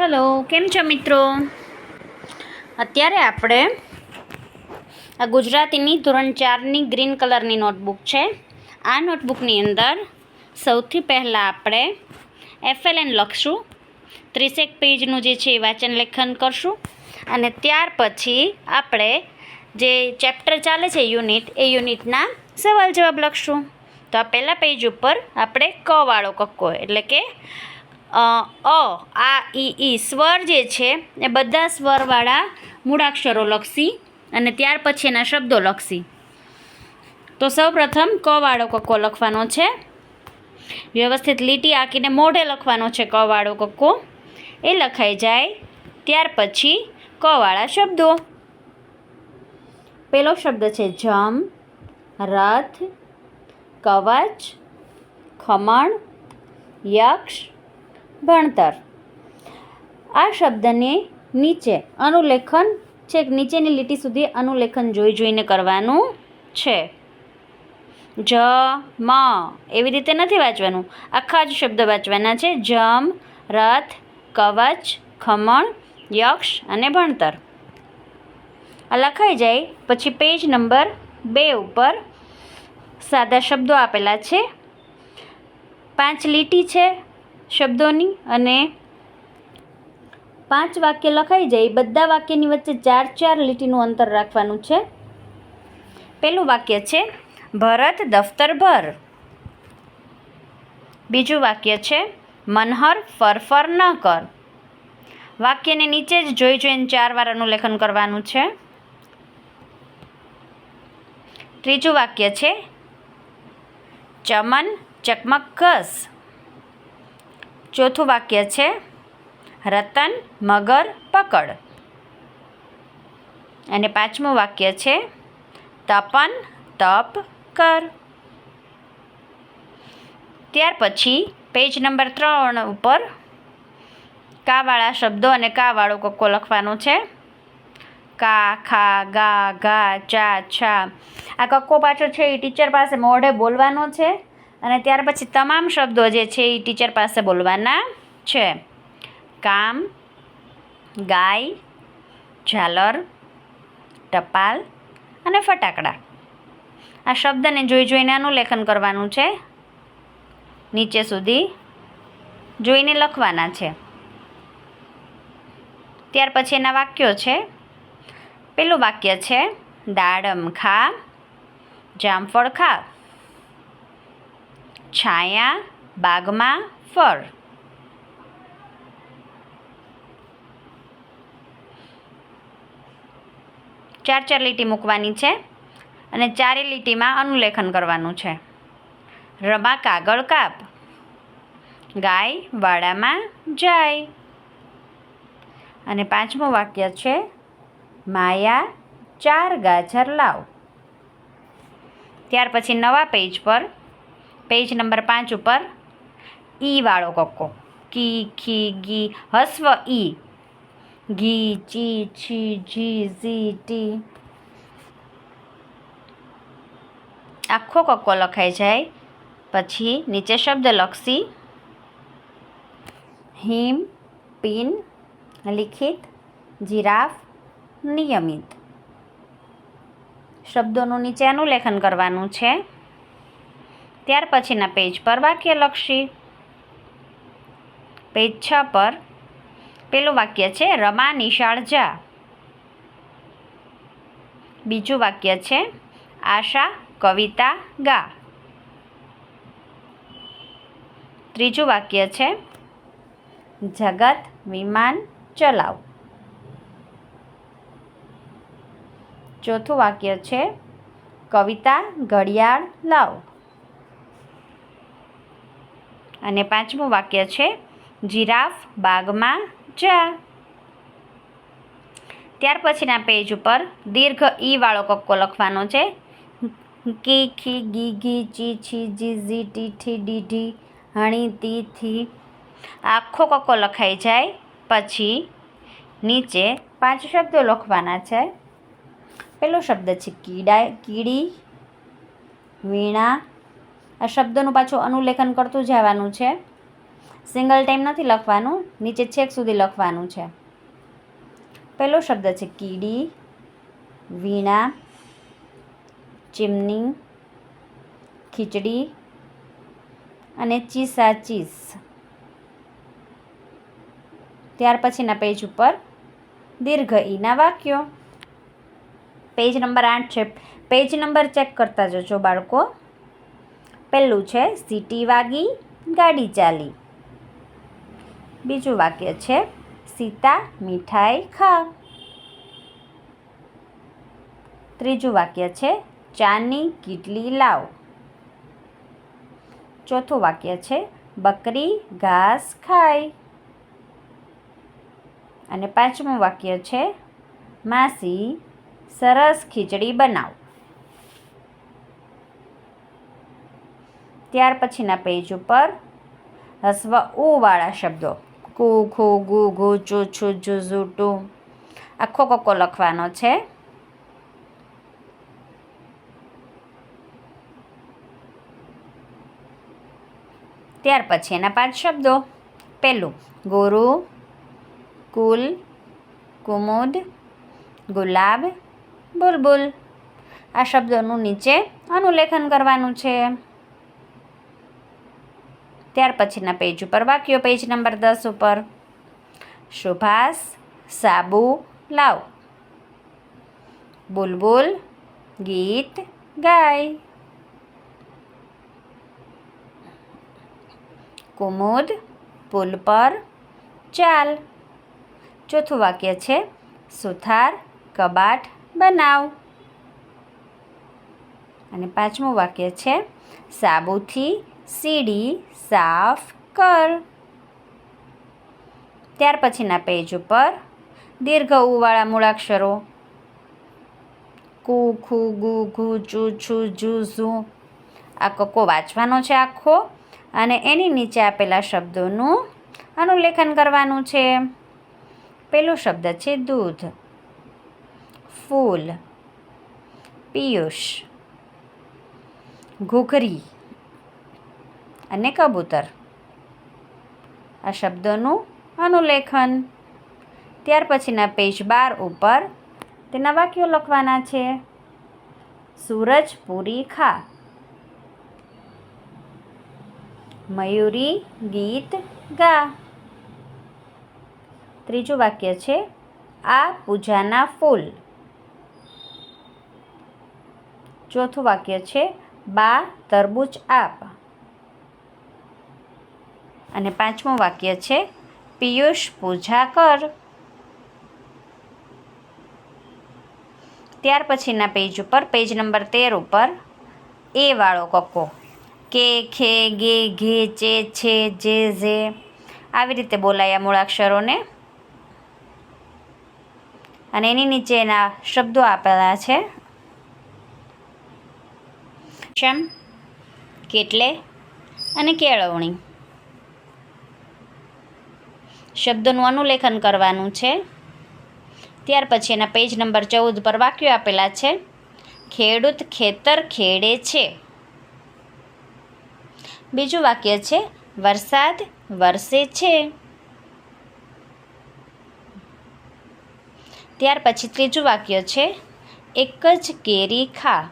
Hello, કેમ છો મિત્રો? અત્યારે આપણે આ ગુજરાતીની ધોરણ ચારની ગ્રીન કલરની નોટબુક છે. આ નોટબુકની અંદર સૌથી પહેલાં આપણે એફએલએન લખશું, ત્રીસેક પેજનું જે છે એ વાંચન લેખન કરશું, અને ત્યાર પછી આપણે જે ચેપ્ટર ચાલે છે યુનિટ, એ યુનિટના સવાલ જવાબ લખશું. તો આ પહેલાં પેજ ઉપર આપણે ક વાળો કક્કો, એટલે કે અ આ, ઈ ઈ સ્વર જે છે એ બધા સ્વરવાળા મૂળાક્ષરો લખશી અને ત્યાર પછી એના શબ્દો લખશી. તો સૌપ્રથમ ક વાળો કક્કો લખવાનો છે. વ્યવસ્થિત લીટી આંકીને મોઢે લખવાનો છે કવાળો કક્કો એ લખાઈ જાય. ત્યાર પછી કવાળા શબ્દો. પેલો શબ્દ છે જમ, રથ, કવચ, ખમણ, યક્ષ ભણતર. આ શબ્દને નીચે અનુલેખન છેક નીચેની લીટી સુધી અનુલેખન જોઈ જોઈને કરવાનું છે. જ, મ એવી રીતે નથી વાંચવાનું. આખા જ શબ્દ વાંચવાના છે. જમ, રથ, કવચ, ખમણ, યક્ષ અને ભણતર. આ લખાઈ જાય, પછી પેજ નંબર બે ઉપર સાદા શબ્દો આપેલા છે. પાંચ લીટી છે શબ્દોની અને પાંચ વાક્ય લખાઈ જાય. બધા વાક્યની વચ્ચે ચાર ચાર લીટીનું અંતર રાખવાનું છે. પહેલું વાક્ય છે, ભરત દફતર ભર બીજું વાક્ય છે, મનહર ફરફર ન કર. વાક્યને નીચે જ જોઈ જોઈને ચાર વાર અનુલેખન કરવાનું છે. ત્રીજું વાક્ય છે, ચમન ચકમક ઘસ ચોથું વાક્ય છે, રતન મગર પકડ. અને પાંચમું વાક્ય છે, તપન તપ કર. ત્યાર પછી પેજ નંબર ત્રણ ઉપર કાવાળા શબ્દો અને કાવાળો કક્કો લખવાનો છે, કા, ખા, ગા ગા, ચા, છા. આ કક્કો પાછો છે એ ટીચર પાસે મોઢે બોલવાનો છે અને ત્યાર પછી તમામ શબ્દો જે છે એ ટીચર પાસે બોલવાના છે. કામ, ગાય, ઝાલર, ટપાલ અને ફટાકડા. આ શબ્દને જોઈ જોઈને અનુલેખન કરવાનું છે. નીચે સુધી જોઈને લખવાના છે. ત્યાર પછી એના વાક્યો છે. પેલું વાક્ય છે, દાડમ ખા, જામફળ ખા. છાયા, બાગમાં ફર ચાર ચાર લીટી મૂકવાની છે અને ચારે લીટીમાં અનુલેખન કરવાનું છે. રમા કાગળ કાપ. ગાય વાડામાં જાય. અને પાંચમું વાક્ય છે, માયા ચાર ગાજર લાવ. ત્યાર પછી નવા પેજ પર પેજ નંબર પાંચ ઉપર ઈ વાળો કક્કો. કી, ખી, ગી, હસ્વ, ઈ. ઘી ચી, છી, જી, ઝી, ટી. આખો કક્કો લખાઈ જાય. પછી નીચે શબ્દ લખશી. હિમ, પિન, લિખિત, જીરાફ, નિયમિત. શબ્દોનું નીચે અનુલેખન કરવાનું છે. ત્યાર પછીના પેજ પર વાક્ય લખશી. પેજ છ પર પેલું વાક્ય છે, રમા નિશાળ જા. બીજું વાક્ય છે, આશા કવિતા ગા. ત્રીજું વાક્ય છે, જગત વિમાન ચલાવ. ચોથું વાક્ય છે, કવિતા ઘડિયાળ લાવ. અને પાંચમું વાક્ય છે, જીરાફ બાગમાં જા. ત્યાર પછીના પેજ ઉપર દીર્ઘ ઈ વાળો કક્કો લખવાનો છે, કી ખી ગી ઘી ચી છી જી ઝી ટી ઠી ડી ઢી હણી તી થી. આખો કક્કો લખાઈ જાય, પછી નીચે પાંચ શબ્દો લખવાના છે પહેલો શબ્દ છે કીડા કીડી, વીણા આ શબ્દનું પાછું અનુલેખન કરતું જવાનું છે. સિંગલ ટાઈમ નથી લખવાનું, નીચે છેક સુધી લખવાનું છે. પહેલો શબ્દ છે કીડી, વીણા, ચીમની, ખીચડી અને ચીસા ચીસ. ત્યાર પછીના પેજ ઉપર દીર્ઘ ઈના વાક્યો. પેજ નંબર આઠ છે. પેજ નંબર ચેક કરતા જજો બાળકો. પહેલું છે, સીટી વાગી, ગાડી ચાલી. બીજું વાક્ય છે, સીતા મીઠાઈ ખા. ત્રીજું વાક્ય છે, ચાની કીટલી લાવ. ચોથું વાક્ય છે, બકરી ઘાસ ખાય. અને પાંચમું વાક્ય છે, માસી સરસ ખીચડી બનાવ. ત્યાર પછીના પેજ ઉપર હસ્વ ઉવાળા શબ્દો. કુ ખુ ગુ, ઘુ ચુ છુ, જુ, ઝુ, ટુ. આખો કક્કો લખવાનો છે. ત્યાર પછી એના પાંચ શબ્દો. પહેલું, ગુરુ, કુલ, કુમુદ, ગુલાબ, બુલબુલ. આ શબ્દોનું નીચે અનુલેખન કરવાનું છે. ત્યાર પછીના પેજ ઉપર વાક્યો. પેજ નંબર દસ ઉપર, સુભાષ સાબુ લાવ. બુલબુલ ગીત ગાય. કુમુદ, પુલ પર ચાલ. ચોથું વાક્ય છે, સુથાર કબાટ બનાવ. અને પાંચમું વાક્ય છે, સાબુથી સીડી સાફ કર. ત્યાર પછીના પેજ ઉપર દીર્ઘ ઉવાળા મૂળાક્ષરો. કુ, ખુ, ગુ, ઘુ, ચુ, છુ જુ ઝુ. આ કક્કો વાંચવાનો છે આખો અને એની નીચે આપેલા શબ્દોનું અનુલેખન કરવાનું છે. પેલો શબ્દ છે દૂધ. ફૂલ. પિયુષ. ઘૂઘરી. અને કબૂતર. આ શબ્દોનું અનુલેખન. ત્યાર પછીના પેજ બાર ઉપર તેના વાક્યો લખવાના છે. સૂરજ પૂરી ખા. મયુરી ગીત ગા. ત્રીજું વાક્ય છે, આ પૂજાના ફૂલ. ચોથું વાક્ય છે, બા તરબૂચ આપ. અને પાંચમું વાક્ય છે, પિયુષ, પૂજા કર. ત્યાર પછીના પેજ ઉપર પેજ નંબર તેર ઉપર, એ વાળો કક્કો કે, ખે, ગે, ઘે, ચે, છે, જે, ઝે. આવી રીતે બોલાયા મૂળાક્ષરોને. અને એની નીચેના શબ્દો આપેલા છે, શમ, કેટલે અને કેળવણી. શબ્દોનું અનુલેખન કરવાનું છે. ત્યાર પછી એના પેજ નંબર ચૌદ પર વાક્યો આપેલા છે. ખેડૂત ખેતર ખેડે છે. બીજું વાક્ય છે, વરસાદ વરસે છે. ત્યાર પછી ત્રીજું વાક્ય છે, એક જ કેરી ખા.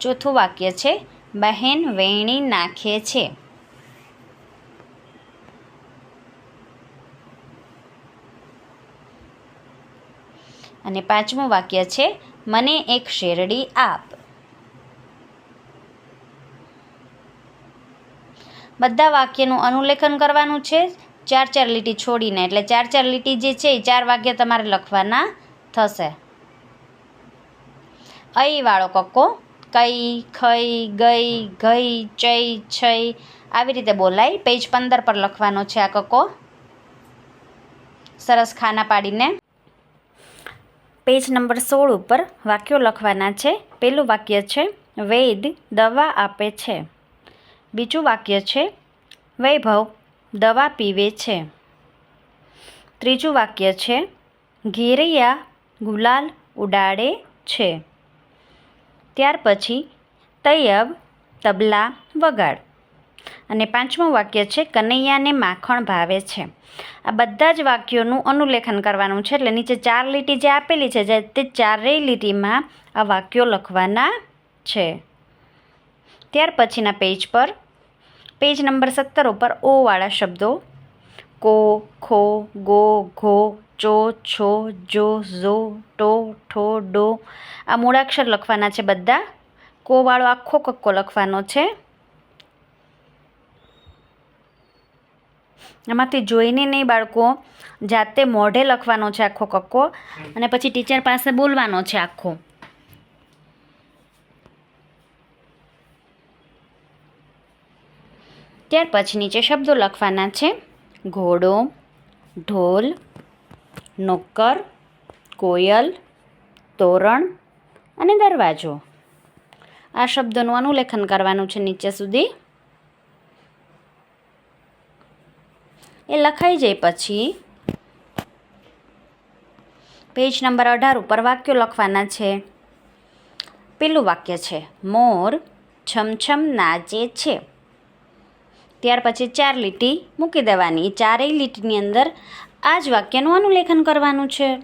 ચોથું વાક્ય છે, બહેન વેણી નાખે છે. અને પાંચમું વાક્ય છે, મને એક શેરડી આપ. બધા વાક્યનું અનુલેખન કરવાનું છે, ચાર ચાર લીટી છોડીને, એટલે ચાર ચાર લીટી જે છે, એ ચાર વાક્ય તમારે લખવાના થશે. વાળો કક્કો, કઈ, ખઈ, ગઈ ગઈ ચઈ, છઈ, આવી રીતે બોલાય. પેજ પંદર પર લખવાનો છે આ કક્કો. સરસ ખાના પાડીને. પેજ નંબર સોળ ઉપર વાક્યો લખવાના છે. પહેલું વાક્ય છે, વૈદ દવા આપે છે. બીજું વાક્ય છે, વૈભવ દવા પીવે છે. ત્રીજું વાક્ય છે, ઘેરૈયા ગુલાલ ઉડાડે છે. ત્યાર પછી, તૈયબ તબલા વગાડ. અને પાંચમું વાક્ય છે, કનૈયાને માખણ ભાવે છે. આ બધા જ વાક્યોનું અનુલેખન કરવાનું છે, એટલે નીચે ચાર લીટી જે આપેલી છે, જે તે ચારેય લીટીમાં આ વાક્યો લખવાના છે. ત્યાર પછીના પેજ પર, પેજ નંબર સત્તર ઉપર ઓવાળા શબ્દો, કો ખો ગો ઘો ચો છો જો ઝો ટો ઠો ડો આ મૂળાક્ષર લખવાના છે બધા. કોવાળો આખો કક્કો લખવાનો છે. એમાંથી જોઈને નહીં બાળકો, જાતે મોઢે લખવાનો છે આખો કક્કો અને પછી ટીચર પાસે બોલવાનો છે આખો. ત્યાર પછી નીચે શબ્દો લખવાના છે. ઘોડો, ઢોલ નોકર કોયલ, તોરણ અને દરવાજો. આ શબ્દોનું અનુલેખન કરવાનું છે નીચે સુધી. એ લખાઈ જાય પછી પેજ નંબર અઢાર ઉપર વાક્યો લખવાના છે. પેલું વાક્ય છે, મોર છમછમ નાચે છે. ત્યાર પછી ચાર લીટી મૂકી દેવાની. ચારેય લીટીની અંદર આ જ વાક્યનું અનુલેખન કરવાનું છે.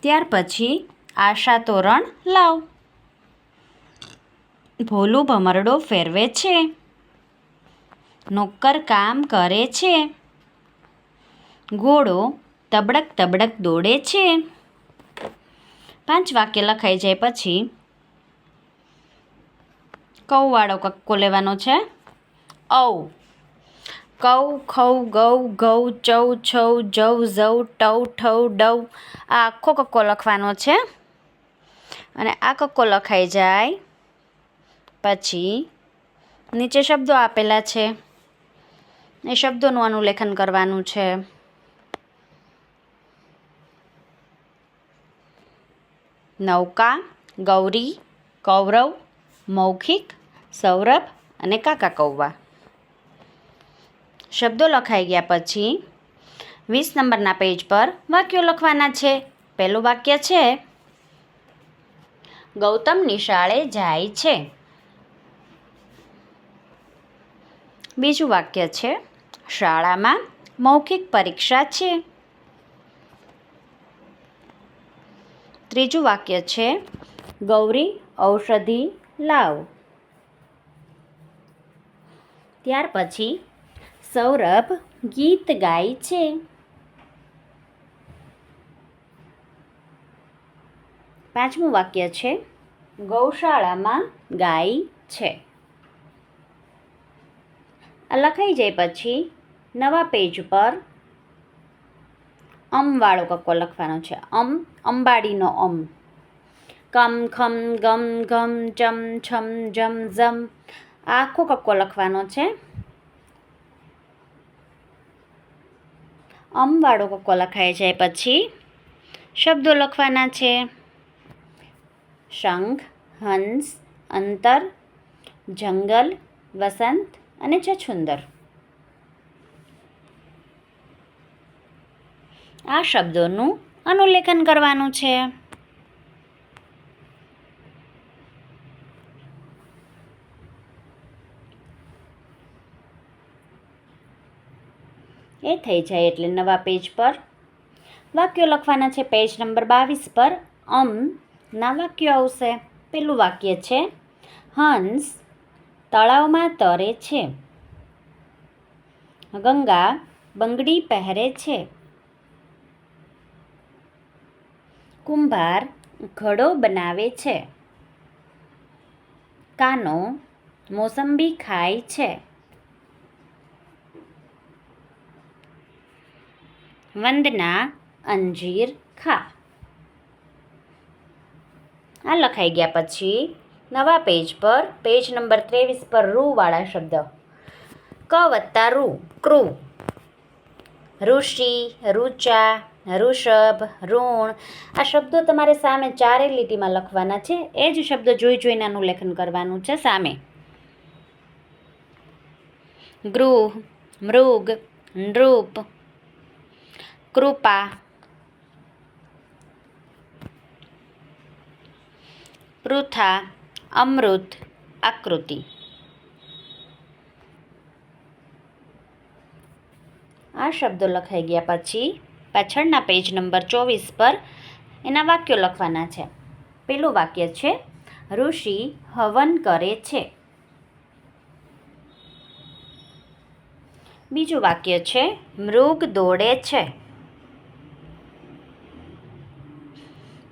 ત્યાર પછી આશા તોરણ લાવ. ભોલું ભમરડો ફેરવે છે. નોકર કામ કરે છે. ઘોડો તબડક તબડક દોડે છે. પાંચ વાક્ય લખાઈ જાય પછી કૌવાળો કક્કો લેવાનો છે. ઔ. કૌ, ખૌ, ગૌ ઘઉ ચૌ, છૌ જવ ઝૌ ટૌ, ઠૌ, ડૌ આ આખો કક્કો લખવાનો છે. અને આ કક્કો લખાઈ જાય પછી નીચે શબ્દો આપેલા છે. એ શબ્દોનું અનુલેખન કરવાનું છે. નૌકા, ગૌરી, કૌરવ, મૌખિક, સૌરભ અને કાકા કૌવા. શબ્દો લખાઈ ગયા પછી વીસ નંબરના પેજ પર વાક્યો લખવાના છે. પહેલું વાક્ય છે ગૌતમ નિશાળે જાય છે. બીજું વાક્ય છે શાળામાં મૌખિક પરીક્ષા છે. ત્રીજું વાક્ય છે, ગૌરી ઔષધિ લાવ. ત્યાર પછી સૌરભ ગીત ગાય છે. પાંચમું વાક્ય છે, ગૌશાળામાં ગાય છે. લખાઈ જાય પછી નવા પેજ પર અમવાળો કક્કો લખવાનો છે. અમ, અંબાડીનો અમ. કમ, ખમ, ગમ, ઘમ, ચમ, છમ, જમ, ઝમ. આખો કક્કો લખવાનો છે. અમવાળો કક્કો લખાય જાય પછી શબ્દો લખવાના છે. શંખ, હંસ, અંતર, જંગલ, વસંત અને છછુંદર આ શબ્દોનું અનુલેખન કરવાનું છે. એ થઈ જાય એટલે નવા પેજ પર. વાક્યો લખવાના છે પેજ નંબર બાવીસ પર. અમ, ના વાક્યો આવશે. પેલું વાક્ય છે, હંસ તળાવમાં તરે છે. ગંગા બંગડી પહેરે છે. કુંભાર ઘડો બનાવે છે. કાનો મોસંબી ખાય છે. વંદના અંજીર ખા. આ લખાઈ ગયા પછી નવા પેજ પર, પેજ નંબર ત્રેવીસ પર રૂવાળા શબ્દ. ક વત્તા રૂ, ક્રુ. ઋષિ રુચા ઋષભ, ઋણ, આ શબ્દો તમારે સામે ચારે લીટીમાં લખવાના છે. એ જ શબ્દ જોઈ જોઈને આનું લેખન કરવાનું છે સામે. ગૃહ, મૃગ, નૃપ, કૃપા, પૃથા, અમૃત, આકૃતિ. આ શબ્દો લખાઈ ગયા પછી પાછળના પેજ નંબર ચોવીસ પર એના વાક્યો લખવાના છે. પેલું વાક્ય છે, ઋષિ હવન કરે છે. બીજું વાક્ય છે, મૃગ દોડે છે.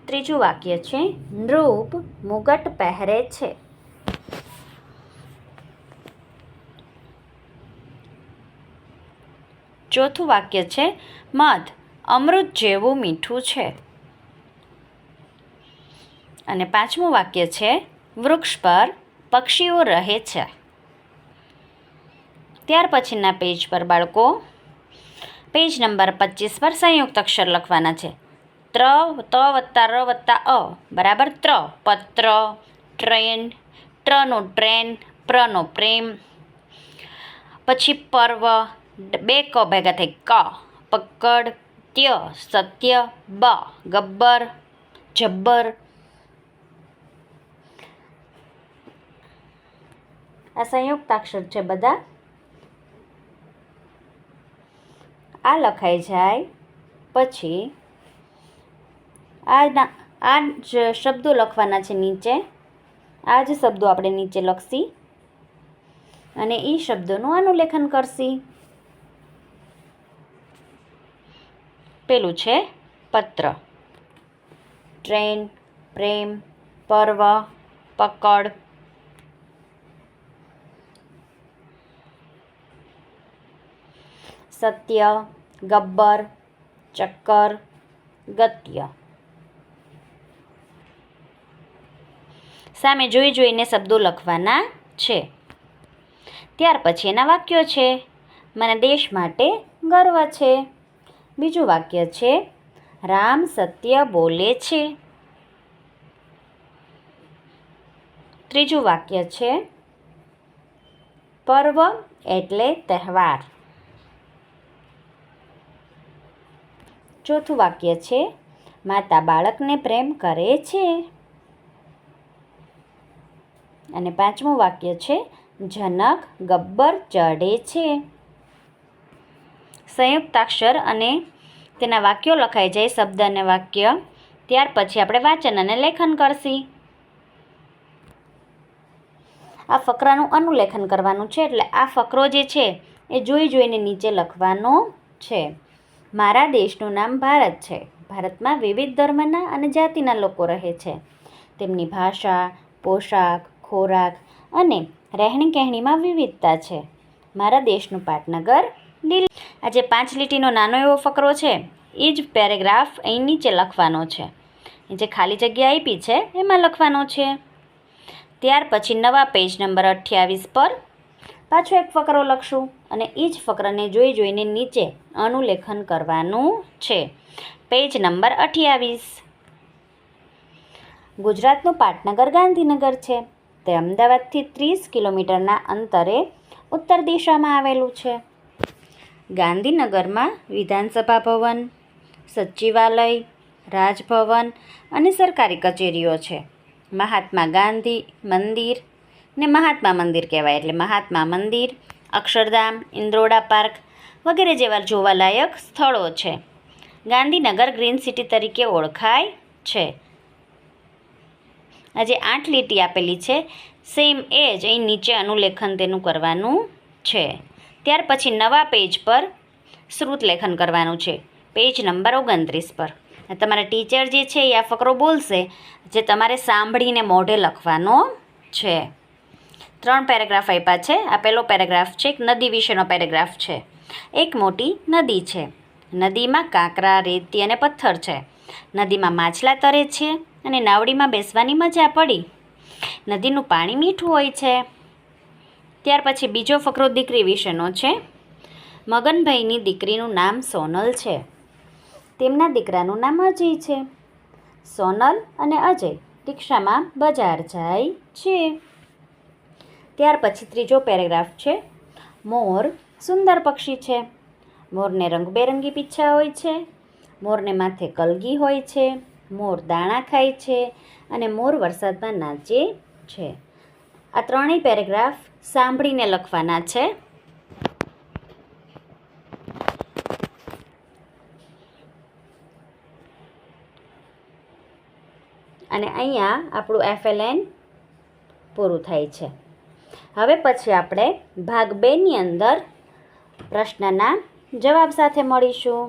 ત્રીજું વાક્ય છે, નૃપ મુગટ પહેરે છે. ચોથું વાક્ય છે, મધ અમૃત જેવું મીઠું છે. અને પાંચમું વાક્ય છે, વૃક્ષ પર પક્ષીઓ રહે છે. ત્યાર પછીના પેજ પર બાળકો, પેજ નંબર પચીસ પર સંયુક્ત અક્ષર લખવાના છે. ત્ર, ત વત્તા ર વત્તા અ, બરાબર ત્ર. પત્ર, ટ્રેન, ટ્રનો ટ્રેન, પ્રનો પ્રેમ. પછી પર્વ, બે ક ભેગા થઈ, ક, પકડ ત્ય સત્ય, બ, ગબ્બર, જબ્બર. આ સંયુક્તાક્ષર છે બધા. આ લખાઈ જાય પછી આ આ જ શબ્દો લખવાના છે નીચે. આ જ શબ્દો આપણે નીચે લખશી. અને એ શબ્દોનું અનુલેખન કરશી. પેલું છે પત્ર. ટ્રેન, પ્રેમ, પર્વ, પકડ. સત્ય, ગબ્બર, ચક્કર, ગત્ય. સામે જોઈ જોઈને શબ્દો લખવાના છે. ત્યાર પછી એના વાક્યો છે, મને દેશ માટે ગર્વ છે. બીજું વાક્ય છે, રામ સત્ય બોલે છે. ત્રીજું વાક્ય છે, પર્વ એટલે તહેવાર. ચોથું વાક્ય છે, માતા બાળકને પ્રેમ કરે છે. અને પાંચમું વાક્ય છે, જનક ગબ્બર ચડે છે. સંયુક્તાક્ષર અને તેના વાક્યો લખાઈ જાય, શબ્દ અને વાક્ય. ત્યાર પછી આપણે વાંચન અને લેખન કરશી. આ ફકરાનું અનુલેખન કરવાનું છે, એટલે આ ફકરો જે છે, એ જોઈ જોઈને નીચે લખવાનો છે. મારા દેશનું નામ ભારત છે. ભારતમાં વિવિધ ધર્મના અને જાતિના લોકો રહે છે. તેમની ભાષા, પોશાક, ખોરાક અને રહેણી કહેણીમાં વિવિધતા છે. મારા દેશનું પાટનગર લીલ. આ જે પાંચ લીટીનો નાનો એવો ફકરો છે. એ જ પેરેગ્રાફ અહીં નીચે લખવાનો છે. જે ખાલી જગ્યા આપી છે, એમાં લખવાનો છે. ત્યાર પછી નવા પેજ નંબર અઠ્યાવીસ પર પાછો એક ફકરો લખશું અને એ જ ફકરાને જોઈ જોઈને નીચે અનુલેખન કરવાનું છે. પેજ નંબર અઠ્યાવીસ. ગુજરાતનું પાટનગર ગાંધીનગર છે. તે અમદાવાદથી ત્રીસ કિલોમીટરના અંતરે ઉત્તર દિશામાં આવેલું છે. ગાંધીનગરમાં વિધાનસભા ભવન, સચિવાલય, રાજભવન અને સરકારી કચેરીઓ છે. મહાત્મા ગાંધી મંદિર ને મહાત્મા મંદિર કહેવાય એટલે મહાત્મા મંદિર, અક્ષરધામ, ઇન્દ્રોડા પાર્ક વગેરે જેવા જોવાલાયક સ્થળો છે. ગાંધીનગર ગ્રીન સિટી તરીકે ઓળખાય છે. આજે આઠ લીટી આપેલી છે. સેમ એ જ અહીં નીચે અનુલેખન તેનું કરવાનું છે. ત્યાર પછી નવા પેજ પર શ્રુત લેખન કરવાનું છે. પેજ નંબર ઓગણત્રીસ પર. તમારા ટીચર જે છે એ આ ફકરો બોલશે, જે તમારે સાંભળીને મોઢે લખવાનો છે. ત્રણ પેરેગ્રાફ આપ્યા છે. આ પહેલો પેરેગ્રાફ છે, એક નદી વિશેનો પેરેગ્રાફ છે. એક મોટી નદી છે. નદીમાં કાંકરા, રેતી અને પથ્થર છે. નદીમાં માછલા તરે છે અને નાવડીમાં બેસવાની મજા પડી. નદીનું પાણી મીઠું હોય છે. ત્યાર પછી બીજો ફકરો દીકરી વિશેનો છે. મગનભાઈની દીકરીનું નામ સોનલ છે. તેમના દીકરાનું નામ અજય છે. સોનલ અને અજય રિક્ષામાં બજાર જાય છે. ત્યાર પછી ત્રીજો પેરેગ્રાફ છે. મોર સુંદર પક્ષી છે. મોરને રંગબેરંગી પીછા હોય છે. મોરને માથે કલગી હોય છે. મોર દાણા ખાય છે અને મોર વરસાદમાં નાચે છે. આ ત્રણેય પેરેગ્રાફ સાંભળીને લખવાના છે. અને અહીંયા આપણું એફએલએન પૂરું થાય છે. હવે પછી આપણે ભાગ બેની અંદર પ્રશ્નના જવાબ સાથે મળીશું.